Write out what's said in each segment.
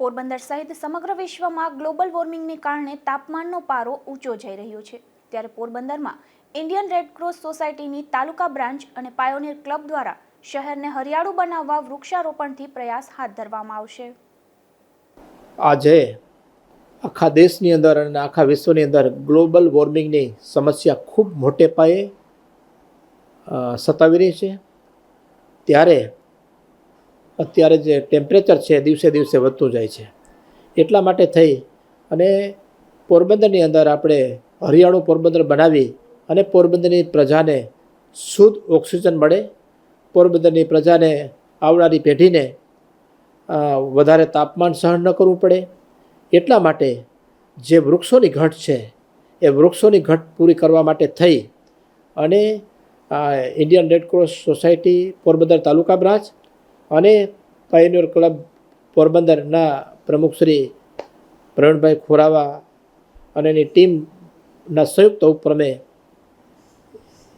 પોરબંદર સહિત સમગ્ર વિશ્વમાં ગ્લોબલ વોર્મિંગને કારણે તાપમાનનો પારો ઊંચો જઈ રહ્યો છે. ત્યારે પોરબંદરમાં ઇન્ડિયન રેડક્રોસ સોસાયટીની તાલુકા બ્રાન્ચ અને પાયોનિયર ક્લબ દ્વારા શહેરને હરિયાળું બનાવવા વૃક્ષારોપણથી પ્રયાસ હાથ ધરવામાં આવશે. આજે આખા દેશની અંદર અને આખા વિશ્વની અંદર ગ્લોબલ વોર્મિંગની સમસ્યા ખૂબ મોટે પાયે સતાવી રહી છે. ત્યારે અત્યારે જે ટેમ્પરેચર છે, દિવસે દિવસે વધતું જાય છે. એટલા માટે થઈ અને પોરબંદરની અંદર આપણે હરિયાળું પોરબંદર બનાવી અને પોરબંદરની પ્રજાને શુદ્ધ ઓક્સિજન મળે. પોરબંદરની પ્રજાને આવનારી પેઢીને વધારે તાપમાન સહન ન કરવું પડે. એટલા માટે જે વૃક્ષોની ઘટ છે, એ વૃક્ષોની ઘટ પૂરી કરવા માટે થઈ અને Indian Red Cross society Porbandar taluka branch અને પાયોનિયર ક્લબ પોરબંદરના પ્રમુખ શ્રી પ્રવીણભાઈ ખોરાવા અને એની ટીમના સંયુક્ત ઉપક્રમે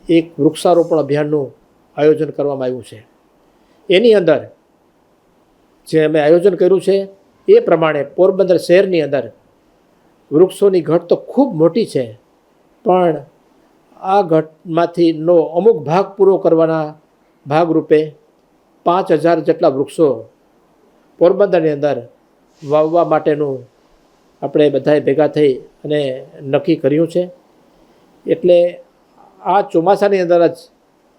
એક વૃક્ષારોપણ અભિયાનનું આયોજન કરવામાં આવ્યું છે. એની અંદર જે અમે આયોજન કર્યું છે, એ પ્રમાણે પોરબંદર શહેરની અંદર વૃક્ષોની ઘટ તો ખૂબ મોટી છે, પણ આ ઘટમાંથીનો અમુક ભાગ પૂરો કરવાના ભાગરૂપે પાંચ હજાર જેટલા વૃક્ષો પોરબંદરની અંદર વાવવા માટેનું આપણે બધાએ ભેગા થઈ અને નક્કી કર્યું છે. એટલે આ ચોમાસાની અંદર જ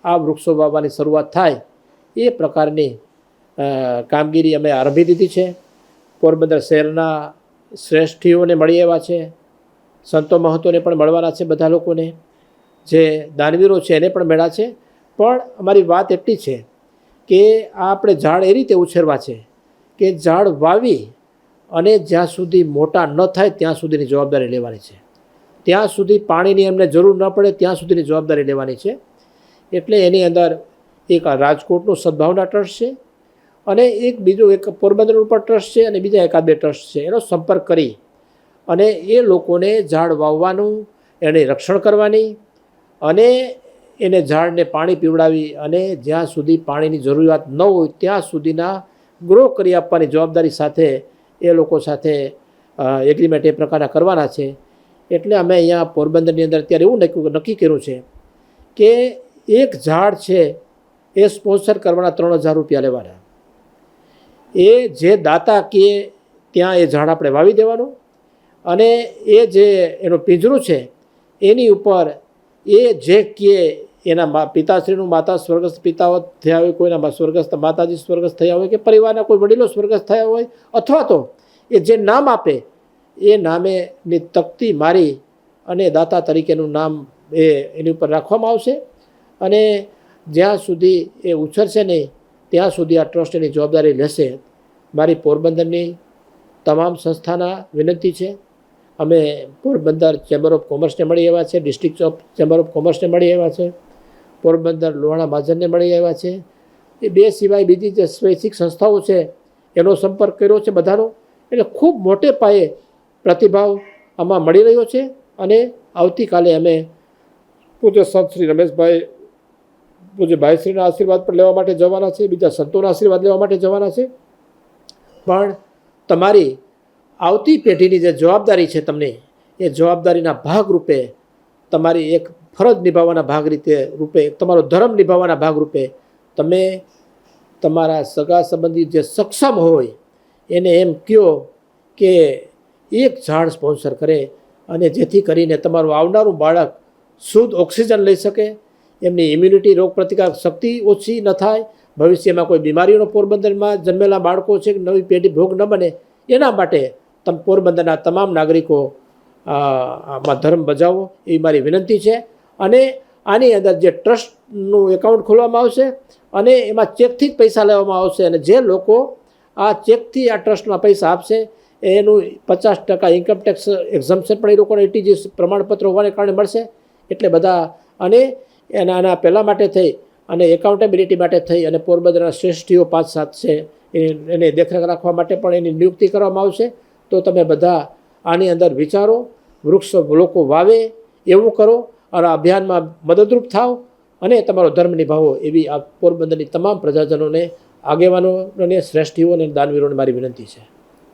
આ વૃક્ષો વાવવાની શરૂઆત થાય એ પ્રકારની કામગીરી અમે આરંભી દીધી છે. પોરબંદર શહેરના શ્રેષ્ઠીઓને મળી એવા છે. સંતો મહંતોને પણ મળવાના છે બધા લોકોને. જે દાનવીરો છે એને પણ મળ્યા છે. પણ અમારી વાત એટલી છે કે આ આપણે ઝાડ એ રીતે ઉછેરવા છે કે ઝાડ વાવી અને જ્યાં સુધી મોટા ન થાય ત્યાં સુધીની જવાબદારી લેવાની છે. ત્યાં સુધી પાણીની એમને જરૂર ન પડે ત્યાં સુધીની જવાબદારી લેવાની છે. એટલે એની અંદર એક રાજકોટનું સદભાવના ટ્રસ્ટ છે અને એક બીજું એક પોરબંદર ઉપર ટ્રસ્ટ છે અને બીજા એકાદ બે ટ્રસ્ટ છે. એનો સંપર્ક કરી અને એ લોકોને ઝાડ વાવવાનું, એને રક્ષણ કરવાની અને એને ઝાડને પાણી પીવડાવી અને જ્યાં સુધી પાણીની જરૂરિયાત ન હોય ત્યાં સુધીના ગ્રો કરી આપવાની જવાબદારી સાથે એ લોકો સાથે એગ્રીમેન્ટ એ પ્રકારના કરવાના છે. એટલે અમે અહીંયા પોરબંદરની અંદર અત્યારે એવું નક્કી નક્કી કર્યું છે કે એક ઝાડ છે એ સ્પોન્સર કરવાના ત્રણ હજાર રૂપિયા લેવાના. એ જે દાતા કે ત્યાં એ ઝાડ આપણે વાવી દેવાનું અને એ જે એનું પિંજરું છે એની ઉપર એ જે કહે એના પિતાશ્રીનું માતા સ્વર્ગસ્થ પિતાઓ થયા હોય, કોઈના સ્વર્ગસ્થ માતાજી સ્વર્ગસ્થ થયા હોય કે પરિવારના કોઈ વડીલો સ્વર્ગસ્થ થયા હોય, અથવા તો એ જે નામ આપે, એ નામે ની તકતી મારી અને દાતા તરીકેનું નામ એ એની ઉપર રાખવામાં આવશે. અને જ્યાં સુધી એ ઉછરશે નહીં, ત્યાં સુધી આ ટ્રસ્ટ એની જવાબદારી લેશે. મારી પોરબંદરની તમામ સંસ્થાના વિનંતી છે. અમે પોરબંદર ચેમ્બર ઓફ કોમર્સને મળી આવ્યા છે, ડિસ્ટ્રિક્ટ ઓફ ચેમ્બર ઓફ કોમર્સને મળી આવ્યા છે. પોરબંદર, લોહાણા મહાજનને મળી આવ્યા છે. એ બે સિવાય બીજી જે સ્વૈચ્છિક સંસ્થાઓ છે, એનો સંપર્ક કર્યો છે બધાનો. એટલે ખૂબ મોટે પાયે પ્રતિભાવ આમાં મળી રહ્યો છે અને આવતીકાલે અમે પૂજ્ય સંત શ્રી રમેશભાઈ, પૂજ્ય ભાઈશ્રીના આશીર્વાદ પણ લેવા માટે જવાના છે, બીજા સંતોના આશીર્વાદ લેવા માટે જવાના છે. પણ તમારી આવતી પેઢીની જે જવાબદારી છે તમને, એ જવાબદારીના ભાગરૂપે તમારી એક ફરજ નિભાવવાના ભાગ રીતે રૂપે, તમારો ધર્મ નિભાવવાના ભાગરૂપે તમે તમારા સગા સંબંધી જે સક્ષમ હોય, એને એમ કહો કે એક ઝાડ સ્પોન્સર કરે અને જેથી કરીને તમારું આવનારું બાળક શુદ્ધ ઓક્સિજન લઈ શકે, એમની ઇમ્યુનિટી રોગ પ્રતિકારક શક્તિ ઓછી ન થાય, ભવિષ્યમાં કોઈ બીમારીઓનો પોરબંદરમાં જન્મેલા બાળકો છે કે નવી પેઢી ભોગ ન બને, એના માટે તમે પોરબંદરના તમામ નાગરિકો આમાં ધર્મ બજાવો, એવી મારી વિનંતી છે. અને આની અંદર જે ટ્રસ્ટનું એકાઉન્ટ ખોલવામાં આવશે અને એમાં ચેકથી જ પૈસા લેવામાં આવશે અને જે લોકો આ ચેકથી આ ટ્રસ્ટમાં પૈસા આપશે, એનું પચાસ ટકા ઇન્કમટેક્સ ટેક્સ એક્ઝમ્પશન પણ એ લોકોને એટીજી પ્રમાણપત્ર હોવાને કારણે મળશે. એટલે બધા અને એના આના પહેલાં માટે થઈ અને એકાઉન્ટેબિલિટી માટે થઈ અને પોરબંદરના શ્રેષ્ઠીઓ પાંચ સાત છે એને દેખરેખ રાખવા માટે પણ એની નિયુક્તિ કરવામાં આવશે. તો તમે બધા આની અંદર વિચારો, વૃક્ષ લોકો વાવે, એવું કરો અને અભિયાનમાં મદદરૂપ થાવ અને તમારો ધર્મ નિભાવો એવી આ પોરબંદરની તમામ પ્રજાજનોને, આગેવાનોને શ્રેષ્ઠીઓ અને દાનવીરોને મારી વિનંતી છે.